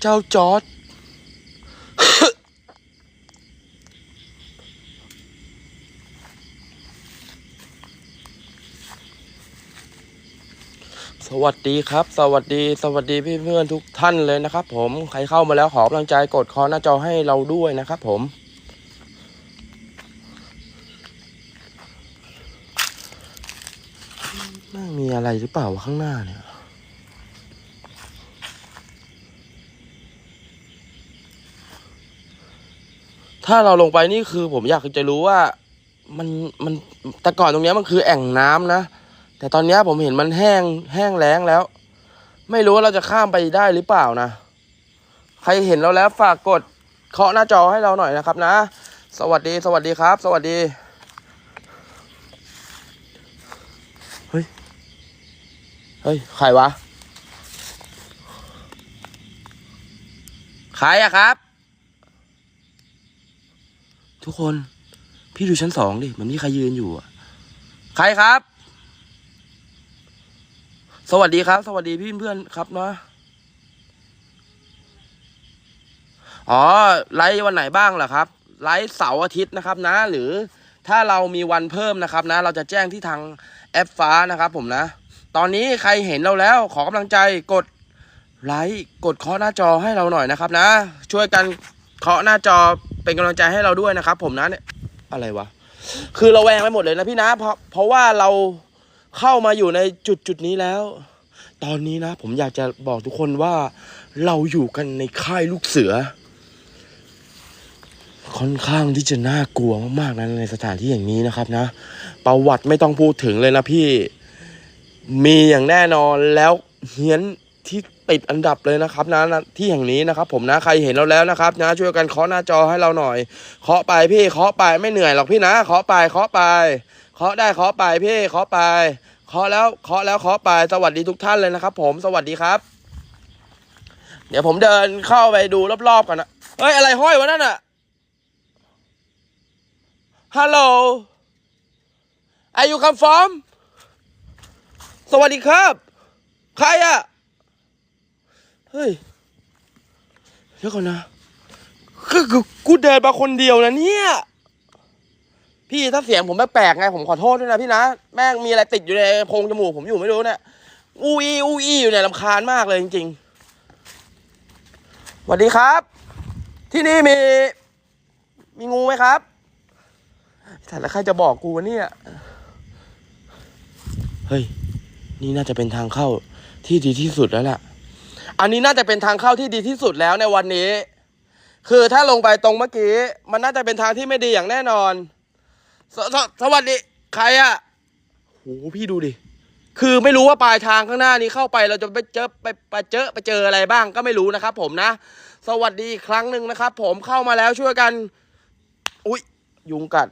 เจ้าจอร์ดสวัสดีครับ สวัสดีสวัสดีพี่เพื่อนทุกท่านเลยนะครับ ผมใครเข้ามาแล้วขอกำลังใจกดคอหน้าจอให้เราด้วยนะครับ ผม น่ามีอะไรหรือเปล่าวะข้างหน้าเนี่ย ถ้าเราลงไปนี่คือผมอยากจะรู้ว่ามันมันแต่ก่อนตรงนี้มันคือแอ่งน้ำนะ แต่ตอนนี้ผมเห็นมันแห้งแห้งแล้งแล้ว ไม่รู้ว่าเราจะข้ามไปได้หรือเปล่านะ ใครเห็นเราแล้วฝากกดเคาะหน้าจอให้เราหน่อยนะครับนะ สวัสดีสวัสดีครับ สวัสดีเฮ้ยเฮ้ยใครวะใครอะครับ ทุกคน พี่ดูชั้นสองดิมันมีใครยืนอยู่อะใครครับ สวัสดีครับ สวัสดีพี่เพื่อนครับเนาะอ๋อไลฟ์วันไหนบ้างเหรอครับไลฟ์เสาร์อาทิตย์นะครับนะ หรือถ้าเรามีวันเพิ่มนะครับนะ เราจะแจ้งที่ทางแอปฟ้านะครับ ผมนะ ตอนนี้ใครเห็นเราแล้วขอกำลังใจกดไลค์กดเคาะหน้าจอให้เราหน่อยนะครับนะ ช่วยกัน เคาะหน้าจอเป็นกำลังใจให้เราด้วยนะครับ ผมนะเนี่ยอะไรวะคือเราแวงไปหมดเลยนะพี่นะ เพราะเพราะว่าเราเข้ามาอยู่ในจุดจุดนี้แล้ว ตอนนี้นะ ผมอยากจะบอกทุกคนว่า เราอยู่กันในค่ายลูกเสือ ค่อนข้างที่จะน่ากลัวมากๆนะในสถานที่อย่างนี้นะครับนะ ประวัติไม่ต้องพูดถึงเลยนะพี่ มีอย่างแน่นอนแล้วเฮี้ยนที่ ติดอันดับเลยนะครับนะที่แห่งนี้นะครับ ผมนะใครเห็นเราแล้วนะครับนะช่วยกันเคาะหน้าจอให้เราหน่อยเคาะไปพี่เคาะไปไม่เหนื่อยหรอกพี่นะเคาะไปเคาะไปเคาะได้เคาะไปพี่เคาะไปเคาะแล้วเคาะแล้วเคาะไปสวัสดีทุกท่านเลยนะครับ ผมสวัสดีครับ เดี๋ยวผมเดินเข้าไปดูรอบๆก่อนนะเฮ้ยอะไรห้อยวะนั่นอะฮัลโหล Are you come from สวัสดีครับ ใครอะ เฮ้ยเดี๋ยวก่อนนะคือกูเดินมาคนเดียวนะเนี่ย พี่ถ้าเสียงผมแปลกๆไงผมขอโทษด้วยนะพี่นะ แม่งมีอะไรติดอยู่ในโพรงจมูกผมอยู่ไม่รู้เนี่ยอูอีอูอีอยู่เนี่ยลำคาญมากเลยจริงๆสวัสดีครับ ที่นี่มี มีงูไหมครับแต่แล้วใครจะบอกกูวะเนี่ย เฮ้ย นี่น่าจะเป็นทางเข้าที่ดีที่สุดแล้วล่ะ อันนี้น่าจะเป็นทางเข้าที่ดีที่สุดแล้วในวันนี้ คือถ้าลงไปตรงเมื่อกี้ มันน่าจะเป็นทางที่ไม่ดีอย่างแน่นอนสสสวัสดี ใครอะโหพี่ดูดิ คือไม่รู้ว่าปลายทางข้างหน้านี้เข้าไปเราจะไปเจอไปไปเจอไปเจออะไรบ้างก็ไม่รู้นะครับ ผมนะ สวัสดีอีกครั้งหนึ่งนะครับ ผมเข้ามาแล้วช่วยกัน อุ้ยยุงกัด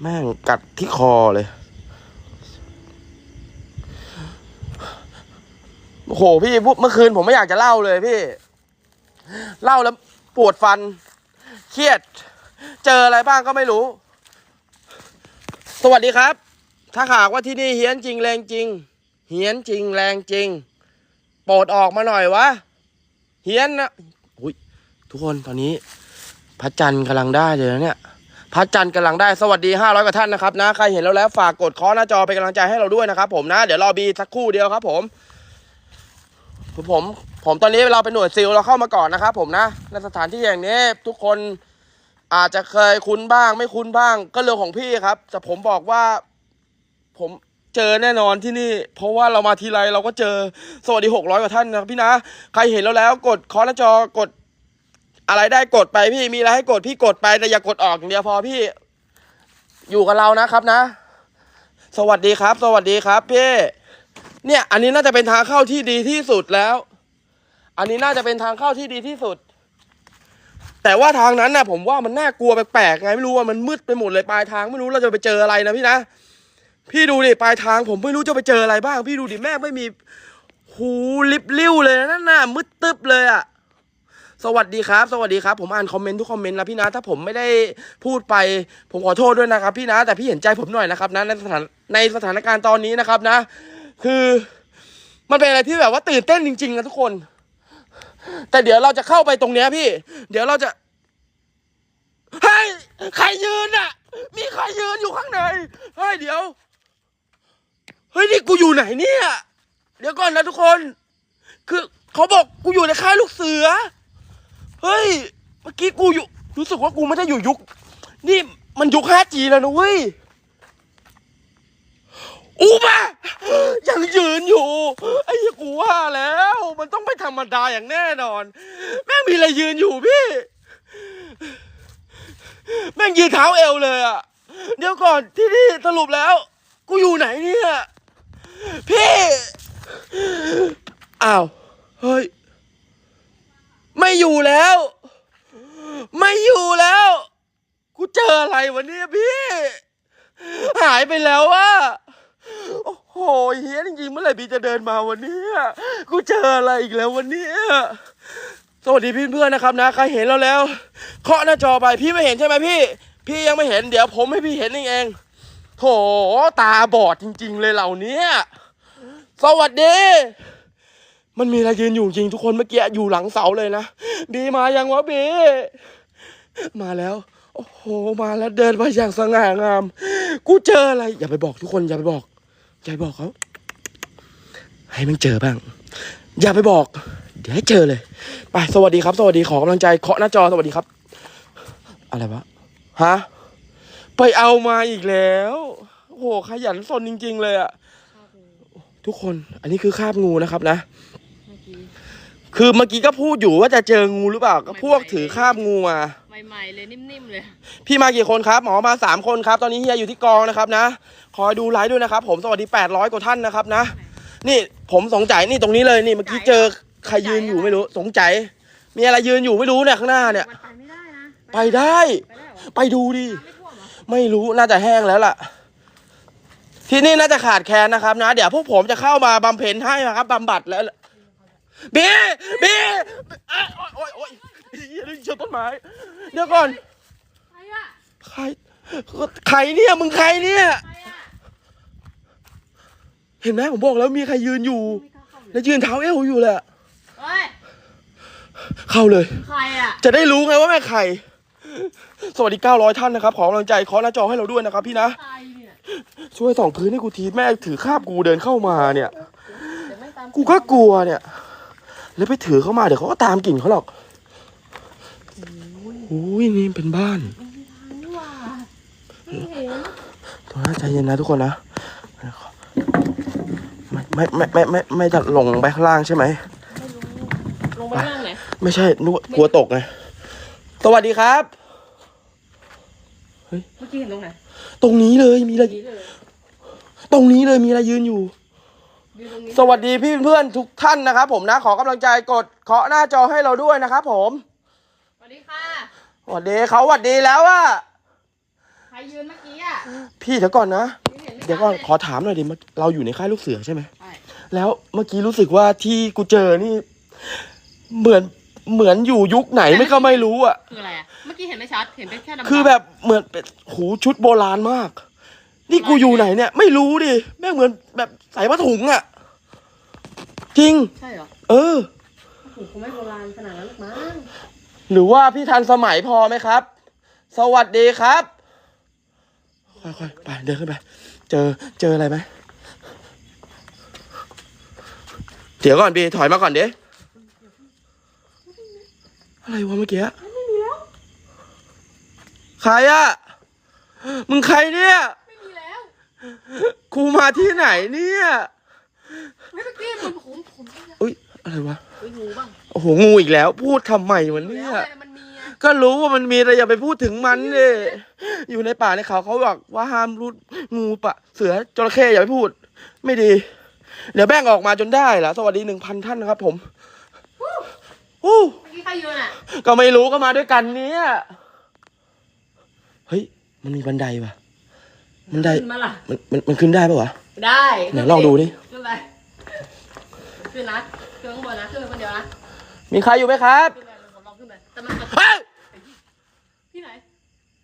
แม่งกัดที่คอเลย โอ้โหพี่เมื่อคืนผมไม่อยากจะเล่าเลยพี่ เล่าแล้วปวดฟัน เครียด เจออะไรบ้างก็ไม่รู้ สวัสดีครับ ถ้าหากว่าที่นี่เฮี้ยนจริงแรงจริง เฮี้ยนจริงแรงจริง โปรดออกมาหน่อยวะ เฮี้ยนนะอุ้ยทุกคนตอนนี้ พระจันทร์กำลังได้เลยนะเนี่ยพระจันทร์กำลังได้สวัสดี 500กว่าท่านนะครับนะ ใครเห็นเราแล้วฝากกดคอหน้าจอเป็นกำลังใจให้เราด้วยนะครับผมนะ เดี๋ยวรอบีสักครู่เดียวครับผม ผมผมตอนนี้เราเป็นหน่วยซิลเราเข้ามาก่อนนะครับ ผมนะในสถานที่อย่างนี้ทุกคนอาจจะเคยคุ้นบ้าง ไม่คุ้นบ้าง ก็เรื่องของพี่ครับ แต่ผมบอกว่า ผมเจอแน่นอนที่นี่ เพราะว่าเรามาทีไรเราก็เจอสวัสดี600กว่าท่านนะพี่นะ ใครเห็นเราแล้ว กดคอหน้าจอกด อะไรได้กดไปพี่มีอะไรให้กดพี่กดไปแต่อย่ากดออกอย่างเดียวพอพี่ อยู่กับเรานะครับนะ สวัสดีครับ สวัสดีครับพี่ เนี่ย อันนี้น่าจะเป็นทางเข้าที่ดีที่สุดแล้ว อันนี้น่าจะเป็นทางเข้าที่ดีที่สุด แต่ว่าทางนั้นนะผมว่ามันน่ากลัวแปลกๆไงไม่รู้ว่ามันมืดไปหมดเลยปลายทางไม่รู้เราจะไปเจออะไรนะพี่นะ พี่ดูดิปลายทาง ผมไม่รู้จะไปเจออะไรบ้าง พี่ดูดิแม่ไม่มีหูลิบลิ้วเลยนะนั่นน่ะมืดตึ๊บเลยอะสวัสดีครับ สวัสดีครับ ผมอ่านคอมเมนต์ทุกคอมเมนต์นะพี่นะ ถ้าผมไม่ได้พูดไป ผมขอโทษด้วยนะครับพี่นะ แต่พี่เห็นใจผมหน่อยนะครับนะในสถานในสถานการณ์ตอนนี้นะครับนะ คือมันเป็นอะไรที่แบบว่าตื่นเต้นจริงๆนะทุกคน แต่เดี๋ยวเราจะเข้าไปตรงเนี้ยพี่ เดี๋ยวเราจะเฮ้ยใครยืนอะมีใครยืนอยู่ข้างในเฮ้ยเดี๋ยวเฮ้ยนี่กูอยู่ไหนเนี่ยเดี๋ยวก่อนนะทุกคน คือเขาบอกกูอยู่ในค่ายลูกเสือ เฮ้ย เมื่อกี้กูอยู่ รู้สึกว่ากูไม่ได้อยู่ยุค นี่มันยุค 5G แล้วนะเว้ย อูบะยังยืนอยู่ ไอ้เหี้ยกูว่าแล้ว มันต้องไม่ธรรมดาอย่างแน่นอน แม่งมีอะไรยืนอยู่พี่ แม่งยืนเท้าเอวเลยอะเดี๋ยวก่อนที่นี่สรุปแล้ว กูอยู่ไหนเนี่ย พี่ อ้าว เฮ้ย ไม่อยู่แล้ว ไม่อยู่แล้ว กูเจออะไรวะเนี่ยพี่ หายไปแล้วอะ โอ้โหเฮียจริงๆเมื่อไหร่พี่จะเดินมาวันนี้กูเจออะไรอีกแล้ววันนี้สวัสดีเพื่อนๆนะครับนะใครเห็นเราแล้วเคาะหน้าจอไปพี่ไม่เห็นใช่ไหมพี่ พี่ยังไม่เห็นเดี๋ยวผมให้พี่เห็นเองเองโถตาบอดจริง ๆ เลยเหล่านี้สวัสดี มันมีอะไรยืนอยู่จริงทุกคนเมื่อกี้อยู่หลังเสาเลยนะบีมายังวะบีมาแล้วโอ้โหมาแล้วเดินมาอย่างสง่างาม กูเจออะไร อย่าไปบอกทุกคนอย่าไปบอก อย่าไปบอกเขา ให้มันเจอบ้าง อย่าไปบอก เดี๋ยวให้เจอเลย ไปสวัสดีครับ สวัสดีขอกำลังใจเคาะหน้าจอสวัสดีครับ อะไรวะฮะไปเอามาอีกแล้วโอ้โหขยันสนจริง ๆ เลยอะทุกคนอันนี้คือคาบงูนะครับนะเมื่อกี้คือเมื่อกี้ก็พูดอยู่ว่าจะเจองูหรือเปล่าก็พวกถือคาบงูมา ใหม่ๆเลยนิ่มๆเลย พี่มากี่คนครับ หมอมาสามคนครับ ตอนนี้เฮียอยู่ที่กองนะครับนะ คอยดูไลฟ์ด้วยนะครับ ผมสวัสดีแปดร้อยกว่าท่านนะครับนะ นี่ผมสงใจนี่ตรงนี้เลยนี่เมื่อกี้เจอใครยืนอยู่ไม่รู้สงใจ มีอะไรยืนอยู่ไม่รู้เนี่ยข้างหน้าเนี่ย มันไปไม่ได้นะไปได้ ไปได้เหรอไปดูดิ น้ำไม่ท่วมเหรอไม่รู้น่าจะแห้งแล้วล่ะ ที่นี่น่าจะขาดแคลนนะครับ นะ เดี๋ยวพวกผมจะเข้ามาบำเพ็ญให้นะครับบำบัดแล้วเบีเบีเอ้ยโอ๊ยโอ๊ยโอ๊ยเหี้ยเชือกต้นไม้ เดี๋ยวก่อน ใครอะใคร ใครเนี่ยมึงใครเนี่ย ใครอะ เห็นไหมผมบอกแล้วมีใครยืนอยู่ไม่กล้าเข้าเลยแล้วยืนเท้าเอวอยู่แหละ เฮ้ย เข้าเลย ใครอะจะได้รู้ไงว่าแม่ใคร สวัสดี 900 ท่านนะครับ ขอกำลังใจขอหน้าจอให้เราด้วยนะครับ พี่นะ ใครเนี่ยช่วยส่องพื้นให้กูทีแม่ถือคาบกูเดินเข้ามาเนี่ย เดี๋ยวไม่ตามกูก็กลัวเนี่ย แล้วไปถือเข้ามาเดี๋ยวเขาก็ตามกลิ่นเขาหรอกอุ้ยนี่เป็นบ้าน นี่หว่าไม่เห็นตัวน่าใจเย็นนะทุกคนนะ ไม่ไม่ไม่ไม่ไม่ไม่จะลงไปข้างล่างใช่ไหม ลงไปนั่งไหนไม่ใช่นึกว่ากลัวตกไง สวัสดีครับ เมื่อกี้เห็นตรงไหนตรงนี้เลยมีอะไร นี่เลยตรงนี้เลยมีอะไรยืนอยู่ ยืนตรงนี้สวัสดีพี่เพื่อนๆทุกท่านนะครับผมนะขอกำลังใจกดเคาะหน้าจอให้เราด้วยนะครับผมสวัสดีค่ะ สวัสดีเขาสวัสดีแล้วอะใครยืนเมื่อกี้อะพี่เดี๋ยวก่อนนะไม่ เห็นไม่เดี๋ยวก่อนชัลขอถามหน่อยดิเมื่อเราอยู่ในค่ายลูกเสือใช่ไหมใช่แล้วเมื่อกี้รู้สึกว่าที่กูเจอนี่ เหมือนเหมือนอยู่ยุคไหนไม่ก็ไม่รู้อะคืออะไรอะเมื่อกี้เห็นไม่ชัดเห็นเป็นแค่ดำๆคือแบบเหมือนเป็นหูชุดโบราณมาก นี่กูอยู่ไหนเนี่ย ไม่รู้ดิแม่งเหมือนแบบใส่ผ้าถุงอะ จริง ใช่เหรอเออโอ้โหคงไม่โบราณขนาดนั้นหรอกมั้งหรือว่าพี่ทันสมัยพอไหมครับ สวัสดีครับ ค่อยๆไปเดินขึ้นไป เจอเจออะไรไหมเดี๋ยวก่อนบีถอยมาก่อนเดี๋อะไรวะเมื่อกี้ใครอะมึงใครเนี่ย ไม่มีแล้วกูมาที่ไหนเนี่ยเฮ้ยเมื่อกี้มันผมผมไม่ได้อุ้ยอะไรวะ เฮ้ยงูบ้างโอ้โหงูอีกแล้ว พูดทำไมวะอยู่เนี่แล้วยไงมันมีไง ก็รู้ว่ามันมีแต่อย่าไปพูดถึงมันเลยอยู่ในป่าในเขาเขาบอกว่าห้ามรูดงูปะเสือจระเข้อย่าไปพูด ไม่ดี เดี๋ยวแบ่งออกมาจนได้ละสวัสดีหนึ่งพันท่านนะครับ ผมอู้เมื่อกี้ใครยืนอะก็ไม่รู้ก็มาด้วยกันเนี่ยเฮ้ยมันมีบันไดปะบันไดขึ้นมาล่ะมันมันมันขึ้นได้ปะวะได้ไหนลองดูดิขึ้นไปขึ้นนะขึ้นข้างบนนะขึ้นไปคนเดียวนะมีใครอยู่ไหมครับ ขึ้นไปผมลองขึ้นไปแต่มันเฮ้ยที่ไหน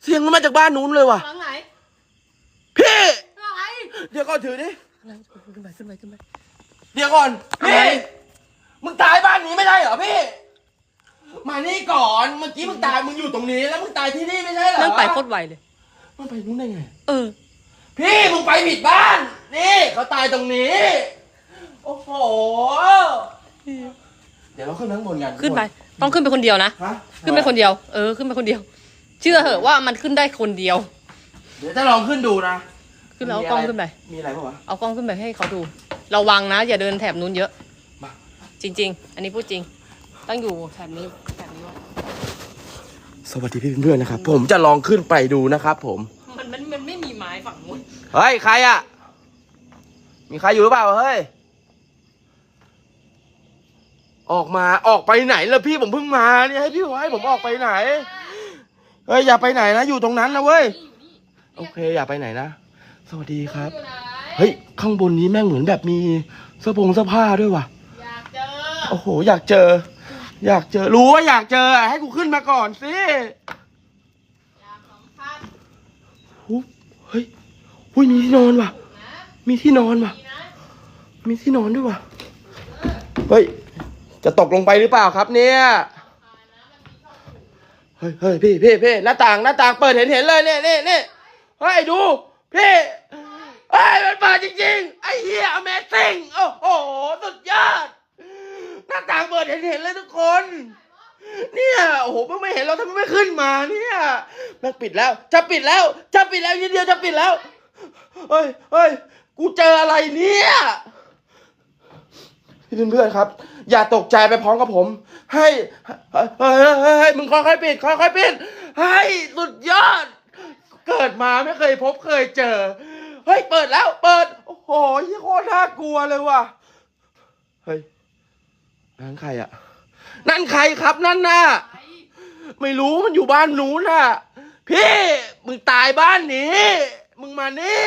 เสียงมันมาจากบ้านนู้นเลยว่ะ หลังไหนพี่ อะไรเดี๋ยวก่อนถือดิ ขึ้นไปขึ้นไปขึ้นไปเดี๋ยวก่อน พี่ มึงตายบ้านนี้ไม่ได้เหรอพี่ มานี่ก่อน เมื่อกี้มึงตาย มึงอยู่ตรงนี้ แล้วมึงตายที่นี่ไม่ใช่เหรอนั่งไปโคตรไวเลย มันไปนู้นได้ไง เออ พี่มึงไปผิดบ้าน นี่เขาตายตรงนี้ โอ้โห เดี๋ยวเราขึ้นไปข้างบนกันขึ้นไป ต้องขึ้นไปคนเดียวนะ ฮะขึ้นไปคนเดียว เออ ขึ้นไปคนเดียว เชื่อเหอะว่ามันขึ้นได้คนเดียว เดี๋ยวจะลองขึ้นดูนะขึ้นแล้วเอากล้องขึ้นไป มีอะไรปะวะ เอากล้องขึ้นไปให้เขาดู ระวังนะ อย่าเดินแถบนู้นเยอะ มา จริง ๆ อันนี้พูดจริง ต้องอยู่แถบนี้แถบนี้ไว้สวัสดีพี่เพื่อนๆนะครับ ผมจะลองขึ้นไปดูนะครับผม มันมันมันไม่มีไม้ฝั่งนู้นเฮ้ย ใครอะมีใครอยู่หรือเปล่า เฮ้ย ออกมา ออกไปไหนล่ะพี่ผมเพิ่งมาเนี่ยให้พี่บอกให้ผมออกไปไหนเฮ้ยอย่าไปไหนนะอยู่ตรงนั้นนะเว้ยโอเค อย่าไปไหนนะสวัสดีครับอยู่ไหนเฮ้ยข้างบนนี้แม่งเหมือนแบบมีเสื้อผงเสื้อผ้าด้วยว่ะอยากเจอโอ้โห อยากเจอ อยากเจอรู้ว่าอยากเจออะให้กูขึ้นมาก่อนสิอยากสัมผัสหุบเฮ้ยหุ้ยมีที่นอนว่ะนะมีที่นอนว่ะดีนะมีที่นอนด้วยว่ะเฮ้ยจะตกลงไปหรือเปล่าครับเนี่ยเฮ้ยเฮ้ยพี่พี่พี่หน้าต่างหน้าต่างเปิดเห็นเห็นเลยเนี่ยเนี่ยเนี่ยเฮ้ยดูพี่เฮ้ยมันเปิดจริงๆไอ้เหี้ย Amazing โอ้โหสุดยอดหน้าต่างเปิดเห็นเห็นเลยทุกคน เนี่ยโอ้โหเพิ่งไม่เห็นเราทำไมไม่ขึ้นมาเนี่ยแม่งปิดแล้ว จะปิดแล้วจะปิดแล้วทีเดียวจะปิดแล้วเฮ้ยเฮ้ยกูเจออะไรเนี่ย เพื่อนๆครับ อย่าตกใจไปพร้อมกับผม ให้เฮ้ยเฮ้ยเฮ้ยเฮ้ยมึงค่อยๆปิดค่อยๆปิดให้สุดยอด เกิดมาไม่เคยพบเคยเจอ เฮ้ยเปิดแล้วเปิด โอ้โหยี่โคตรน่ากลัวเลยว่ะเฮ้ยนั่นใครอะนั่นใครครับนั่นน่ะไม่รู้มันอยู่บ้านนู้นน่ะ พี่มึงตายบ้านนี้ มึงมานี่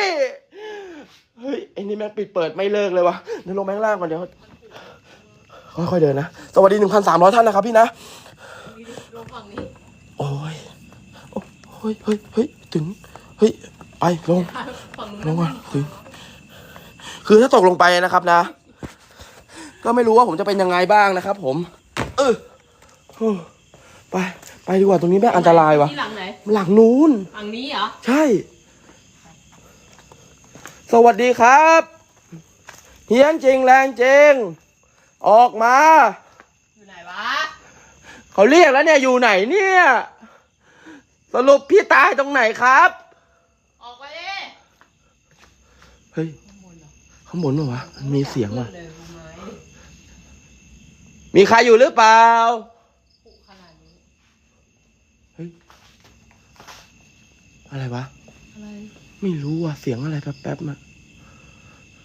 เฮ้ยไอ้นี่แม่งปิดเปิดไม่เลิกเลยวะเดี๋ยวลงแม่งล่างก่อนเดี๋ยว ค่อยๆเดินนะ สวัสดีหนึ่งพันสามร้อยท่านนะครับพี่นะลงฝั่งนี้โอ้ยโอ้เฮ้ยเฮ้ยเฮ้ยถึงเฮ้ยไปลงฝั่งนู้นลงมาถึงคือถ้าตกลงไปนะครับนะ ก็ไม่รู้ว่าผมจะเป็นยังไงบ้างนะครับ ผมเออโอ้ไปไปดีกว่าตรงนี้แม่งอันตรายวะที่หลังไหนหลังนู้น ฝั่งนี้เหรอใช่ สวัสดีครับ เฮียนจริงแรงจริง ออกมา อยู่ไหนวะ เขาเรียกแล้วเนี่ยอยู่ไหนเนี่ย สรุปพี่ตายตรงไหนครับ ออกไปดิเฮ้ยข้างบนเหรอวะมันมีเสียงว่ะเลยรู้ไหมมีใครอยู่หรือเปล่าผูกขนาดนี้เฮ้ยอะไรวะ อะไร ไม่รู้ว่ะเสียงอะไรแป๊บๆมา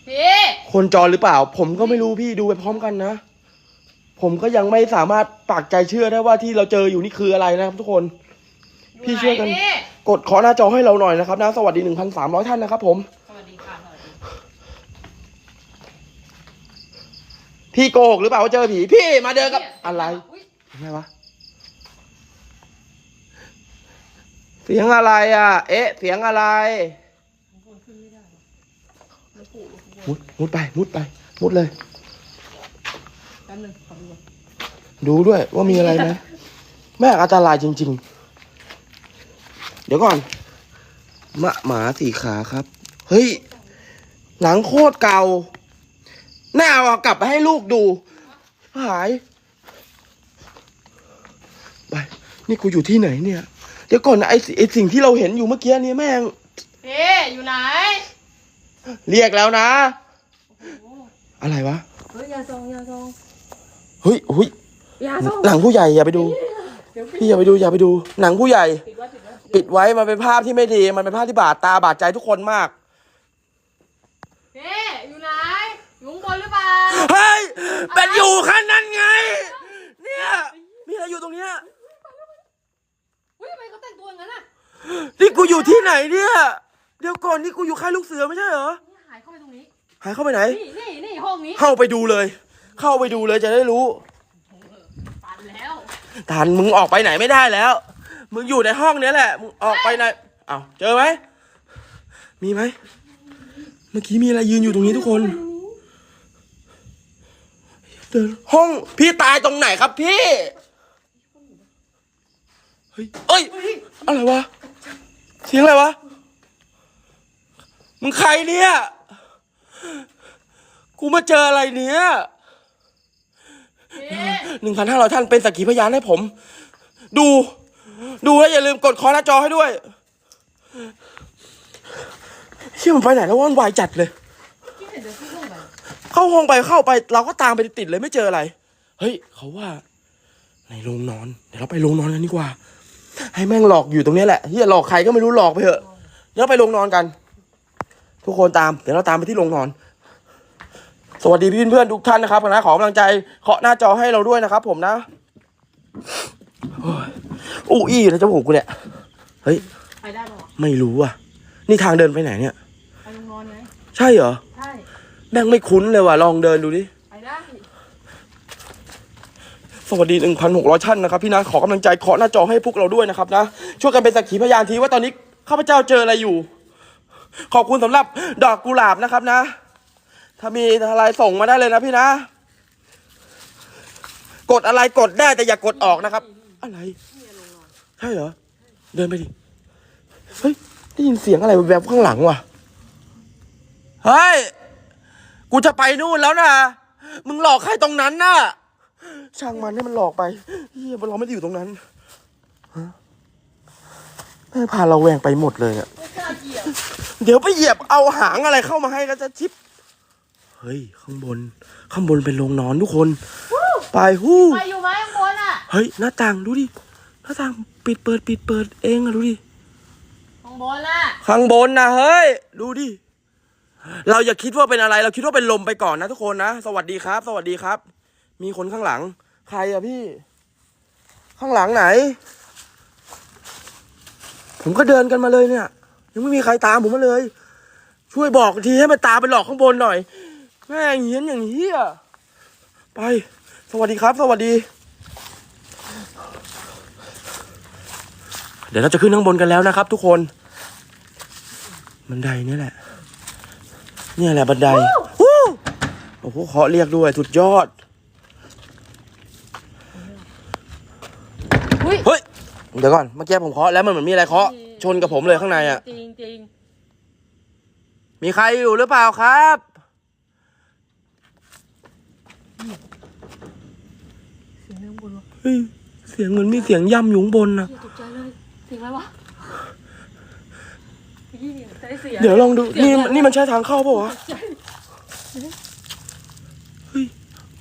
พี่คนจรหรือเปล่า ผมก็ไม่รู้พี่ดูไปพร้อมกันนะ ผมก็ยังไม่สามารถปากใจเชื่อได้ว่าที่เราเจออยู่นี่คืออะไรนะครับทุกคน พี่ช่วยกันไหพี่กดขอหน้าจอให้เราหน่อยนะครับนะสวัสดีหนึ่งพันสามร้อยท่านนะครับผม สวัสดีค่ะสวัสดีพี่โกหกหรือเปล่าว่าเจอผีพี่มาเดินกับอะไรอุ๊ยไงวะเสียงอะไรอะ เอ๊ะ เสียงอะไร ข้างบนขึ้นไม่ได้วะ มันผูกอยู่ข้างบนมุดมุดไปมุดไปมุดเลยแป๊บนึงขอดูก่อนดูด้วยว่ามีอะไรไหมแม่งอันตรายจริง ๆ เดี๋ยวก่อนมะหมาสี่ขาครับ เฮ้ย หนังโคตรเก่าน่าเอากลับไปให้ลูกดู หาย ไป นี่กูอยู่ที่ไหนเนี่ย เดี๋ยวก่อนนะไอสิไอสิ่งที่เราเห็นอยู่เมื่อกี้เนี่ยแม่งพี่อยู่ไหน เรียกแล้วนะโอ้โหอะไรวะ เฮ้ยอยาซองอยาซองเฮ้ยเฮ้ยอยาซองหนังผู้ใหญ่อย่าไปดูเดี๋ยวพี่อย่าไปดูอย่าไปดู หนังผู้ใหญ่ ปิดไว้ปิดไว้ปิดไว้มันเป็นภาพที่ไม่ดี มันเป็นภาพที่บาดตาบาดใจทุกคนมากพี่อยู่ไหนอยู่ข้างบนหรือเปล่าเฮ้ย เป็นอยู่ขั้นนั้นไง เนี่ยมีอะไรอยู่ตรงเนี้ย อุ้ยทำไมเขาแต่งตัวอย่างนั้นอะ นี่กูอยู่ที่ไหนเนี่ย เดี๋ยวก่อนนี่กูอยู่ค่ายลูกเสือไม่ใช่เหรอ นี่หายเข้าไปตรงนี้ หายเข้าไปไหน นี่นี่นี่ห้องนี้เข้าไปดูเลย เข้าไปดูเลยจะได้รู้ปันแล้วทันมึงออกไปไหนไม่ได้แล้ว มึงอยู่ในห้องเนี้ยแหละ มึงออกไปไหนอ้าวเจอไหม มีไหม เมื่อกี้มีอะไรยืนอยู่ตรงนี้ทุกคน เดินห้องพี่ตายตรงไหนครับพี่ เฮ้ย เอ้ย อะไรวะ เสียงอะไรวะ มึงใครเนี่ย กูมาเจออะไรเนี่ยพี่หนึ่งพันห้าร้อยท่านเป็นสักขีพยานให้ผม ดู ดูแล้วอย่าลืมกดคอหน้าจอให้ด้วยเชี่ยมันไปไหนแล้ววะมันวายจัดเลยพี่เห็นเดี๋ยวพี่ลงไปเข้าห้องไปเข้าไป เราก็ตามไปติดๆเลยไม่เจออะไร เฮ้ย เขาว่า ในโรงนอน เดี๋ยวเราไปโรงนอนกันดีกว่า ให้แม่งหลอกอยู่ตรงเนี้ยแหละเฮียหลอกใครก็ไม่รู้หลอกไปเถอะเดี๋ยวเราไปโรงนอนกัน ทุกคนตาม เดี๋ยวเราตามไปที่โรงนอน สวัสดีพี่เพื่อนๆทุกท่านนะครับนะขอกำลังใจเคาะหน้าจอให้เราด้วยนะครับ ผมนะโอ้ยอู้อี้นะจมูกกูเนี่ย เฮ้ย ไปได้ปะวะไม่รู้อะ นี่ทางเดินไปไหนเนี่ย ไปโรงนอนไงใช่เหรอ ใช่แม่งไม่คุ้นเลยว่ะ ลองเดินดูดิ ไปได้ สวัสดี 1,600ท่านนะครับ พี่นะ ขอกำลังใจเคาะหน้าจอให้พวกเราด้วยนะครับนะ ช่วยกันเป็นสักขีพยานทีว่าตอนนี้ข้าพเจ้าเจออะไรอยู่ ขอบคุณสำหรับดอกกุหลาบนะครับนะ ถ้ามีอะไรส่งมาได้เลยนะพี่นะ กดอะไรกดได้แต่อย่ากดออกนะครับ อะไร ใช่เหรอ เดินไปดิ เฮ้ย ได้ยินเสียงอะไรแบบข้างหลังว่ะ เฮ้ย กูจะไปนู่นแล้วนะ มึงหลอกใครตรงนั้นน่ะ ช่างมันให้มันหลอกไปเฮียเราไม่ได้อยู่ตรงนั้นฮะแม่พาเราแหวงไปหมดเลยอะไม่กล้า เหยียบเดี๋ยวไปเหยียบเอาหางอะไรเข้ามาให้ก็จะชิป เฮ้ย ข้างบน ข้างบนเป็นโรงนอนทุกคน ไปฮู้ ไปอยู่ไหมข้างบนอะ เฮ้ย หน้าต่างดูดิ หน้าต่างปิดเปิดปิดเปิดเองอะดูดิ ข้างบนอะ ข้างบนนะเฮ้ย ดูดิ เราอย่าคิดว่าเป็นอะไร เราคิดว่าเป็นลมไปก่อนนะทุกคนนะ สวัสดีครับ สวัสดีครับ มีคนข้างหลัง ใครอะพี่ ข้างหลังไหน ผมก็เดินกันมาเลยเนี่ย ยังไม่มีใครตามผมมาเลย ช่วยบอกทีให้มันตามไปหลอกข้างบนหน่อยแม่งเหี้ยนอย่างเฮียไป สวัสดีครับ สวัสดี เดี๋ยวเราจะขึ้นข้างบนกันแล้วนะครับ ทุกคน บันไดนี่แหละ เนี่ยแหละบันไดวู้โอ้โหเคาะเรียกด้วยสุดยอดอุ้ยเฮ้ยเดี๋ยวก่อนเมื่อกี้ผมเคาะแล้วมันเหมือนมีอะไรเคาะ ชนกับผมเลยข้างในอะ จริงจริงมีใครอยู่หรือเปล่าครับ เสียงข้างบนวะเฮ้ย เสียงเหมือนมีเสียงย่ำอยู่ข้างบนนะเฮียตกใจเลยเสียงอะไรวะพี่ใช้เสียงเดี๋ยวลองดูเสียนี่งอะไรนี่มันใช่ทางเข้าเปล่าวะเฮ้ย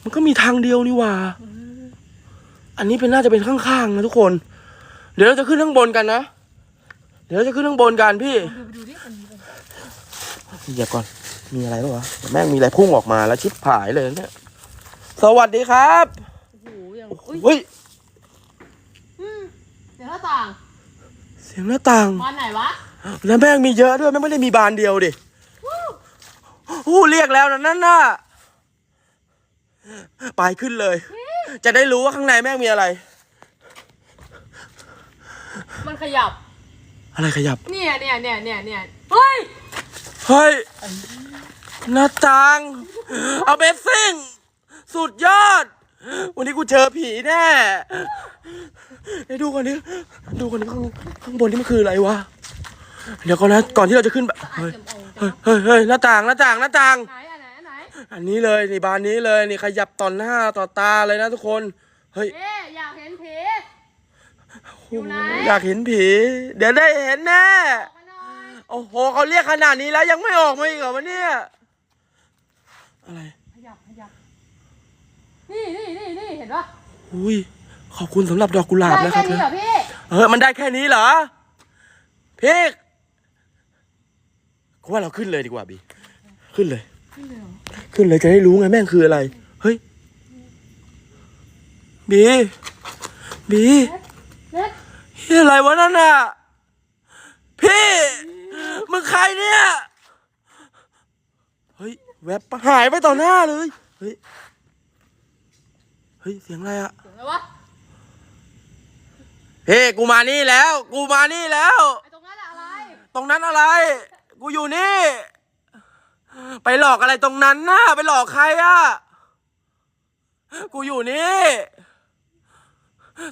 มันก็มีทางเดียวนี่หว่า อันนี้เป็นน่าจะเป็นข้างๆนะทุกคน เดี๋ยวเราจะขึ้นข้างบนกันนะ เดี๋ยวเราจะขึ้นข้างบนกันพี่ดูไปดูดิมันมีอะไรเหยียบก่อน มีอะไรปะวะเดี๋ยวแม่งมีอะไรพุ่งออกมาแล้วชิบหายเลยเนี่ย สวัสดีครับโอ้โหอย่างอุ้ยเฮ้ยอืมเดี๋ยวหน้าต่าง เสียงหน้าต่างบานไหนวะ แล้วแม่งมีเยอะด้วยแม่งไม่ได้มีบานเดียวดิหู้เรียกแล้วนะนั่นน่ะ ไปขึ้นเลย จะได้รู้ว่าข้างในแม่งมีอะไร มันขยับ อะไรขยับ เนี่ยเนี่ยเนี่ยเนี่ยเนี่ยเฮ้ย เฮ้ยหน้าต่างเอาเบสซิ่งสุดยอด วันนี้กูเจอผีแน่ไอ้ดูก่อนดิดูก่อนดิข้างข้างบนนี่มันคืออะไรวะ เดี๋ยวก่อนนะ ก่อนที่เราจะขึ้นแบบเฮ้ยเฮ้ยเฮ้ยเฮ้ยหน้าต่างหน้าต่างหน้าต่าง ไหนอันไหนอันไหนอันนี้เลยนี่บานนี้เลยนี่ขยับต่อหน้าต่อตาเลยนะทุกคน เฮ้ย เอ๊ะอยากเห็นผี อยู่ไหนอยากเห็นผี เดี๋ยวได้เห็นแน่ออกมาหน่อยโอ้โหเขาเรียกขนาดนี้แล้วยังไม่ออกมาอีกเหรอวะเนี่ย อะไรขยับขยับนี่นี่นี่นี่เห็นปะอุ้ย ขอบคุณสำหรับดอกกุหลาบได้นะคแค่รับนี้เหรอพี่ เออ มันได้แค่นี้เหรอ พี่กูว่าเราขึ้นเลยดีกว่าบีขึ้นเลย ขึ้นเลยจะได้รู้ไงแม่งคืออะไร เฮ้ย บี บี เล็ก เฮียอะไรวะนั่นน่ะ พี่ มึงใครเนี่ย เฮ้ย แวบหายไปต่อหน้าเลย เฮ้ย เฮ้ย เสียงอะไรอะเสียงอะไรวะเฮ้กูมานี่แล้ว กูมานี่แล้ว ไอ้ตรงนั้นอะอะไร ตรงนั้นอะไร กูอยู่นี่ ไปหลอกอะไรตรงนั้นน่ะ ไปหลอกใครอะ กูอยู่นี่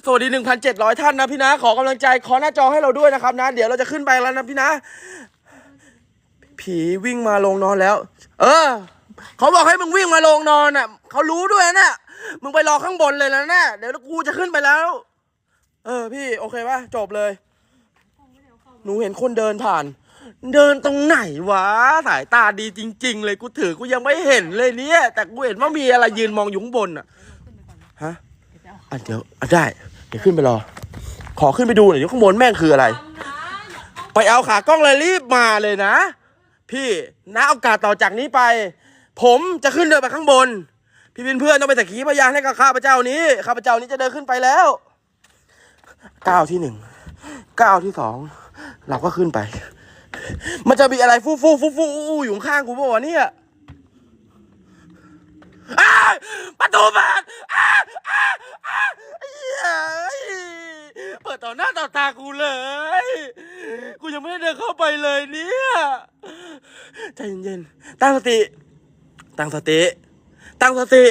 สวัสดี 1,700 ท่านนะพี่นะ ขอกำลังใจขอหน้าจอให้เราด้วยนะครับนะ เดี๋ยวเราจะขึ้นไปแล้วนะพี่นะ ผีวิ่งมาลงนอนแล้ว เออ เขาบอกให้มึงวิ่งมาลงนอนอะเขารู้ด้วยนะ มึงไปรอข้างบนเลยแล้วนะ เดี๋ยวกูจะขึ้นไปแล้ว เออ พี่โอเคป่ะจบเลย หนูเห็นคนเดินผ่าน เดินตรงไหนวะ สายตาดีจริง ๆ เลยกูถือกูยังไม่เห็นเลยเนี่ย แต่กูเห็นว่ามีอะไรยืนมองอยู่ข้างบนอะ ฮะ อะเดี๋ยวอะได้ เดี๋ยวขึ้นไปรอ ขอขึ้นไปดูหน่อยที่ข้างบนแม่งคืออะไร ไปเอาขากล้องเลยรีบมาเลยนะ พี่ณโอกาสต่อจากนี้ไป ผมจะขึ้นเดินไปข้างบน พี่เป็นเพื่อนต้องไปสักขีพยานให้กับข้าพเจ้านี้ข้าพเจ้านี้จะเดินขึ้นไปแล้วก้าวที่หนึ่งก้าวที่สองเราก็ขึ้นไป มันจะมีอะไรฟูฟูฟูฟูอูอยู่ข้างกูป่าวะเนี่ยอ้าประตูเปิดอ้า เฮ้ยเปิดต่อหน้าต่อตากูเลย กูยังไม่ได้เดินเข้าไปเลยเนี่ย ใจเย็นๆ ตั้งสติ ตั้งสติ ตั้งสติ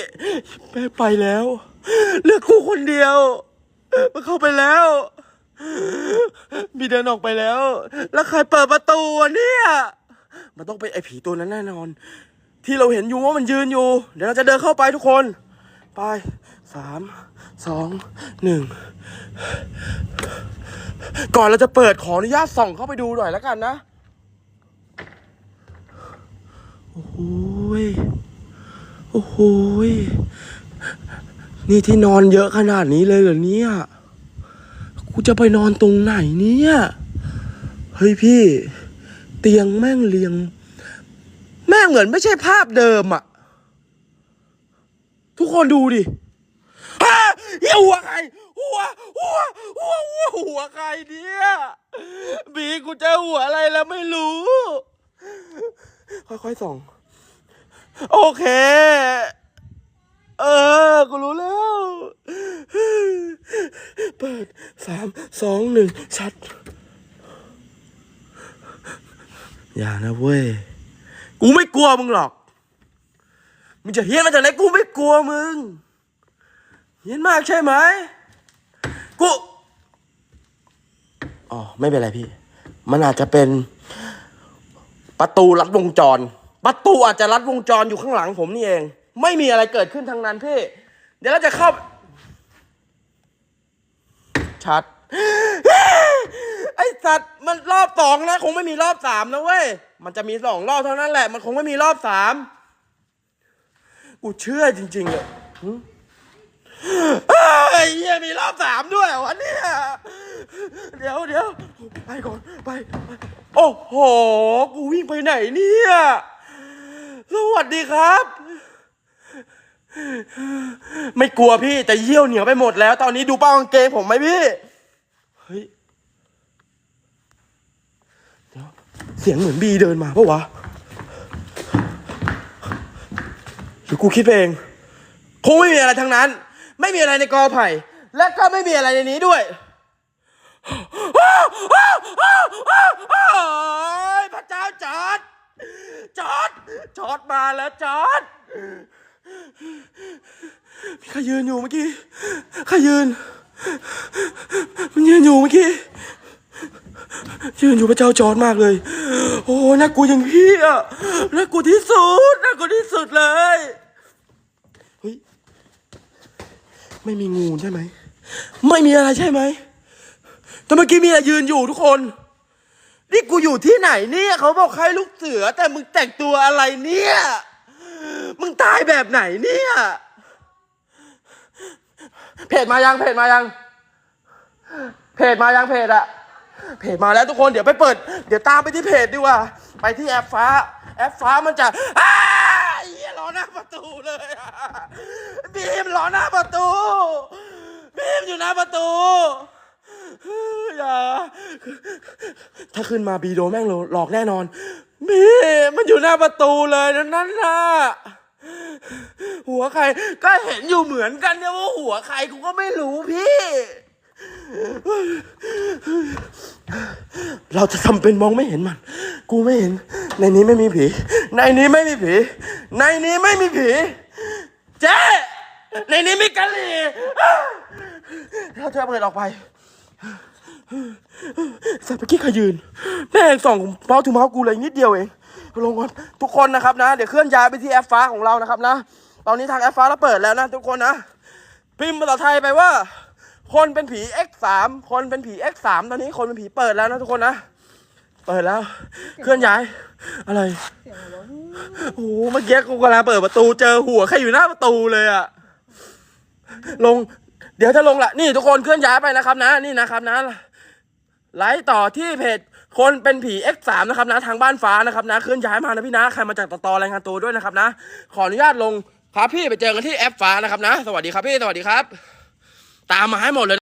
แม่ไปแล้วเหลือกูคนเดียว มันเข้าไปแล้ว มีเดินออกไปแล้ว แล้วใครเปิดประตูเนี่ย มันต้องเป็นไอ้ผีตัวนั้นแน่นอน ที่เราเห็นอยู่ว่ามันยืนอยู่ เดี๋ยวเราจะเดินเข้าไปทุกคน ไป สามสองหนึ่งก่อนเราจะเปิดขออนุญาตส่องเข้าไปดูหน่อยแล้วกันนะ โอ้โหยโอ้โหยนี่ที่นอนเยอะขนาดนี้เลยเหรอเนี่ย กูจะไปนอนตรงไหนเนี่ย เฮ้ยพี่ เตียงแม่งเรียง แม่งเหมือนไม่ใช่ภาพเดิมอะทุกคนดูดิ เหี้ยหัวใครหัวหัวหัวหัวหัวใครเนี่ยบีกูเจอหัวอะไรแล้วไม่รู้ ค่อยๆส่อง โอเค เออ กูรู้แล้ว เปิดสามสองหนึ่งชัด อย่านะเว้ย กูไม่กลัวมึงหรอก มึงจะเฮี้ยนมาจากไหนกูไม่กลัวมึง เฮี้ยนมากใช่ไหมกูอ๋อไม่เป็นไรพี่ มันอาจจะเป็นประตูลัดวงจร ประตูอาจจะลัดวงจรอยู่ข้างหลังผมนี่เอง ไม่มีอะไรเกิดขึ้นทางนั้นพี่ เดี๋ยวเราจะเข้า ชัด ไอสัตว์มันรอบสองนะคงไม่มีรอบสามนะเว้ย มันจะมีสองรอบเท่านั้นแหละ มันคงไม่มีรอบสาม กูเชื่อจริงๆเลย เฮ้ยมีรอบสามด้วยวะเนี่ยเดี๋ยวเดี๋ยวไปก่อนไปไป โอ้โห กูวิ่งไปไหนเนี่ย สวัสดีครับ ไม่กลัวพี่แต่เยี่ยวเหนียวไปหมดแล้ว ตอนนี้ดูเป้ากางเกงผมไหมพี่ เฮ้ย เดี๋ยว เสียงเหมือนบีเดินมาปะวะหรือกูคิดเอง คงไม่มีอะไรทั้งนั้น ไม่มีอะไรในกอไผ่ และก็ไม่มีอะไรในนี้ด้วยพระเจ้าจอดจอดจอดมาแล้วจอดมีใครยืนอยู่เมื่อกี้ใครยืน มันยืนอยู่เมื่อกี้ยืนอยู่พระเจ้าจอดมากเลย โอ้น่ากลัวอย่างพี่อะน่ากลัวที่สุดน่ากลัวที่สุดเลย เฮ้ย ไม่มีงูใช่ไหม ไม่มีอะไรใช่ไหม แต่เมื่อกี้มีอะไรยืนอยู่ทุกคน นี่กูอยู่ที่ไหนเนี่ยเขาบอกใครลูกเสือ แต่มึงแต่งตัวอะไรเนี่ย มึงตายแบบไหนเนี่ย เพจมายังเพจมายัง เพจมายังเพจอะเพจมาแล้วทุกคนเดี๋ยวไปเปิด เดี๋ยวตามไปที่เพจดีกว่า ไปที่แอปฟ้า แอปฟ้ามันจะอ้า เหี้ยรอหน้าประตูเลยอะบีมรอหน้าประตูบีมอยู่หน้าประตูอย่าถ้าขึ้นมาบีโดนแม่งหลอกแน่นอนบีมันอยู่หน้าประตูเลยนั่นนั่นน่ะหัวใครก็เห็นอยู่เหมือนกันเนี่ยว่าหัวใครกูก็ไม่รู้พี่ เราจะทำเป็นมองไม่เห็นมัน กูไม่เห็น ในนี้ไม่มีผี ในนี้ไม่มีผี ในนี้ไม่มีผี เจ๊ในนี้มีกะหรี่ถ้าเธอเปิดออกไปสัตว์เมื่อกี้ใครยืนแม่งส่องเมาส์ถึงเมาส์กูเลยนิดเดียวเองลงก่อนทุกคนนะครับนะ เดี๋ยวเคลื่อนย้ายไปที่แอปฟ้าของเรานะครับนะ ตอนนี้ทางแอปฟ้าเราเปิดแล้วนะทุกคนนะ พิมพ์ภาษาไทยไปว่า คนเป็นผี X3 คนเป็นผี X3 ตอนนี้คนเป็นผีเปิดแล้วนะทุกคนนะ เปิดแล้ว เคลื่อนย้าย อะไร โอ้โห เมื่อกี้กูกำลังเปิดประตูเจอหัวใครอยู่หน้าประตูเลยอะลง เดี๋ยวจะลงละนี่ทุกคนเคลื่อนย้ายไปนะครับนะ นี่นะครับนะ ไลฟ์ต่อที่เพจคนเป็นผี X3 นะครับนะ ทางบ้านฟ้านะครับนะ เคลื่อนย้ายมานะพี่นะ ใครมาจากตตอรายงานตัวด้วยนะครับนะ ขออนุญาตลงครับพี่ไปเจอกันที่แอปฟ้านะครับนะ สวัสดีครับพี่ สวัสดีครับ ตามมาให้หมดเลย